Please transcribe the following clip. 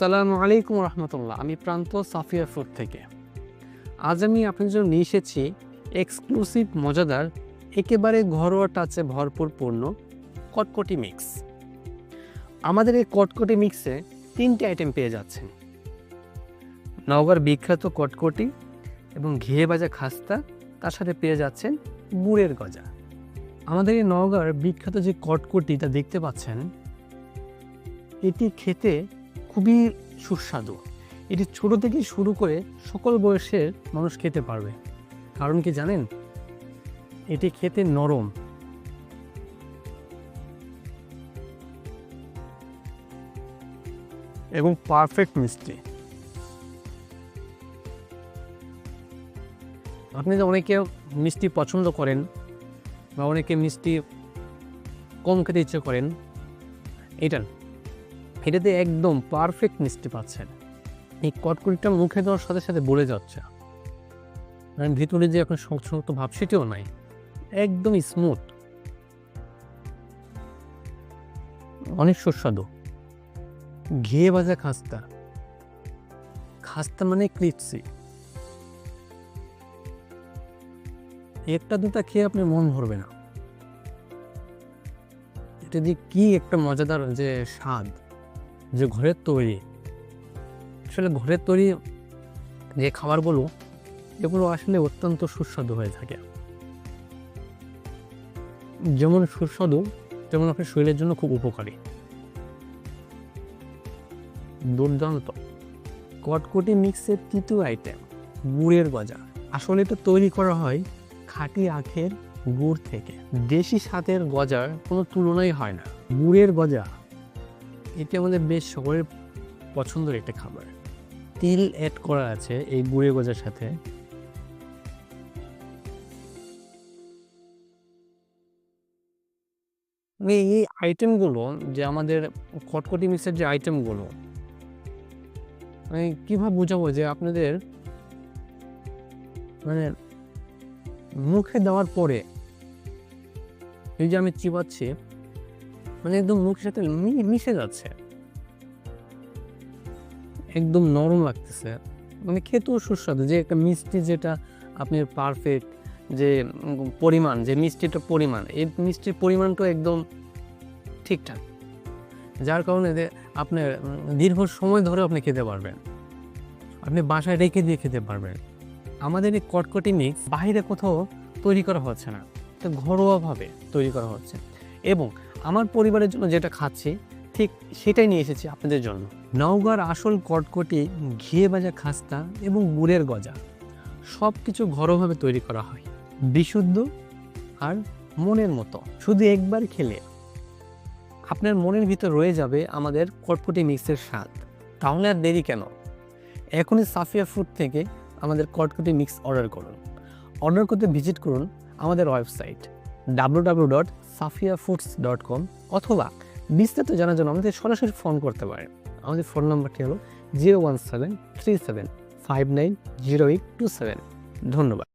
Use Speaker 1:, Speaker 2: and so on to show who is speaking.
Speaker 1: আসসালামু আলাইকুম রহমতুল্লাহ। আমি প্রান্ত সাফিয়া ফুড থেকে। আজ আমি আপনার জন্য নিয়ে এসেছি এক্সক্লুসিভ মজাদার, একেবারে ঘরোয়া টাচে ভরপুর পূর্ণ কটকটি মিক্স আমাদের এই কটকটি মিক্সে তিনটে আইটেম পেয়ে যাচ্ছেন। নওগাঁর বিখ্যাত কটকটি এবং ঘিয়ে ভাজা খাস্তা, তার সাথে পেয়ে যাচ্ছেন গুড়ের গজা। আমাদের এই নওগাঁর বিখ্যাত যে কটকটি, তা দেখতে পাচ্ছেন, এটি খেতে খুবই সুস্বাদু। এটি ছোট থেকে শুরু করে সকল বয়সের মানুষ খেতে পারবে। কারণ কি জানেন? এটি খেতে নরম। এবং পারফেক্ট মিষ্টি। আপনি যে অনেকে মিষ্টি পছন্দ করেন বা অনেকে মিষ্টি কম খেতে ইচ্ছে করেন, এটা। এটাতে একদম পারফেক্ট মিষ্টি পাচ্ছেন। এই কটকটিটা মুখে দেওয়ার সাথে সাথে বলে যাচ্ছে। আর ভিতরে যে এখন শক্ত ভাব সেটিও নাই। একদম স্মুথ অনেক সুস্বাদু। ঘিয়ে ভাজা খাস্তা। খাস্তা মানে ক্রিপসি। একটা দুটা খেয়ে আপনি মন ভরবে না। এটা দিয়ে কি একটা মজাদার যে স্বাদ। যে ঘরের তৈরি। আসলে ঘরের তৈরি যে খাবারগুলো, এগুলো আসলে অত্যন্ত সুস্বাদু হয়ে থাকে। যেমন সুস্বাদু, তেমন আপনার শরীরের জন্য খুব উপকারী। দুর্দান্ত। কটকটি মিক্সের তৃতীয় আইটেম গুড়ের গজা আসলে এটা তৈরি করা হয় খাঁটি আখের গুড় থেকে। দেশি স্বাদের গজার কোনো তুলনাই হয় না। গুড়ের গজা আমাদের বেশ সকলের পছন্দের একটা খাবার। তিল অ্যাড করা আছে এই গুড়ে গজার সাথে। এই আইটেমগুলো যে আমাদের কটকটি মিক্সের যে আইটেমগুলো মানে কীভাবে বোঝাবো যে আপনাদের মানে মুখে দেওয়ার পরে এই যে আমি চিবাচ্ছি মানে একদম মুখের সাথে মিশে যাচ্ছে। একদম নরম লাগতেছে। মানে খেতেও সুস্বাদু। যে একটা মিষ্টি যেটা আপনার পারফেক্ট যে পরিমাণ, যে মিষ্টিটা পরিমাণ, এই মিষ্টির পরিমাণটা একদম ঠিকঠাক। যার কারণে যে আপনার দীর্ঘ সময় ধরে আপনি খেতে পারবেন। আপনি বাসায় রেখে দিয়ে খেতে পারবেন। আমাদের এই কটকটি মিক্স বাইরে কোথাও তৈরি করা হচ্ছে না। এটা ঘরোয়াভাবে তৈরি করা হচ্ছে। এবং আমার পরিবারের জন্য যেটা খাচ্ছি ঠিক সেটাই নিয়ে এসেছি আপনাদের জন্য। নওগাঁর আসল কটকটি ঘিয়ে ভাজা খাস্তা এবং গুড়ের গজা সব কিছু ঘরোয়াভাবে তৈরি করা হয়। বিশুদ্ধ আর মনের মতো। শুধু একবার খেলে আপনার মনের ভিতর রয়ে যাবে আমাদের কটকটি মিক্সের স্বাদ। তাহলে আর দেরি কেন? এখনই সাফিয়া ফুড থেকে আমাদের কটকটি মিক্স অর্ডার করুন। অর্ডার করতে ভিজিট করুন আমাদের website, W W dot Safia foods dot com অথবা বিস্তারিত জানার জন্য আমাদের সরাসরি ফোন করতে পারেন। আমাদের ফোন নাম্বারটি হলো zero one seven three seven five nine zero eight two seven. ধন্যবাদ।